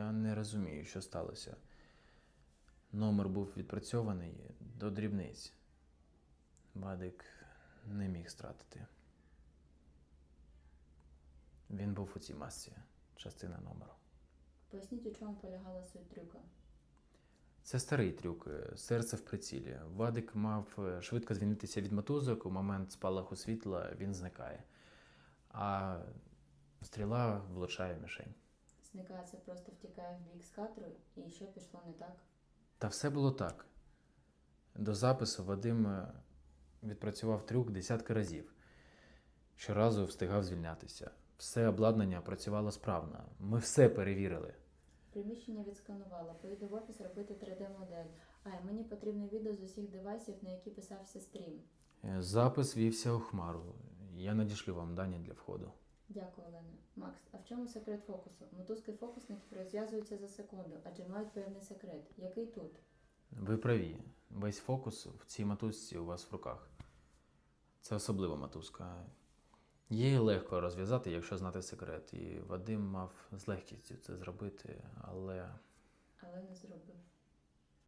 Я не розумію, що сталося. Номер був відпрацьований до дрібниць. Вадик не міг стратити. Він був у цій масці, частина номеру. Поясніть, у чому полягала суть трюка. Це старий трюк, е, серце в прицілі. Вадик мав е, швидко звільнитися від мотузок, у момент спалаху світла він зникає. А стріла влучає в мішень. Зникає просто втікає в бік з кадру, і що пішло не так? Та все було так. До запису Вадим е, відпрацював трюк десятки разів. Щоразу встигав звільнятися. Все обладнання працювало справно. Ми все перевірили. Приміщення відсканувала, поїду в офіс робити 3D-модель. А мені потрібне відео з усіх девайсів, на які писався стрім. Е, Запис вівся у хмару. Я надішлю вам дані для входу. Дякую, Олена. Макс, а в чому секрет фокусу? Мотузки фокусників розв'язуються за секунду, адже мають певний секрет. Який тут? Ви праві. Весь фокус в цій мотузці у вас в руках. Це особлива мотузка. Її легко розв'язати, якщо знати секрет. І Вадим мав з легкістю це зробити, але Але не зробив.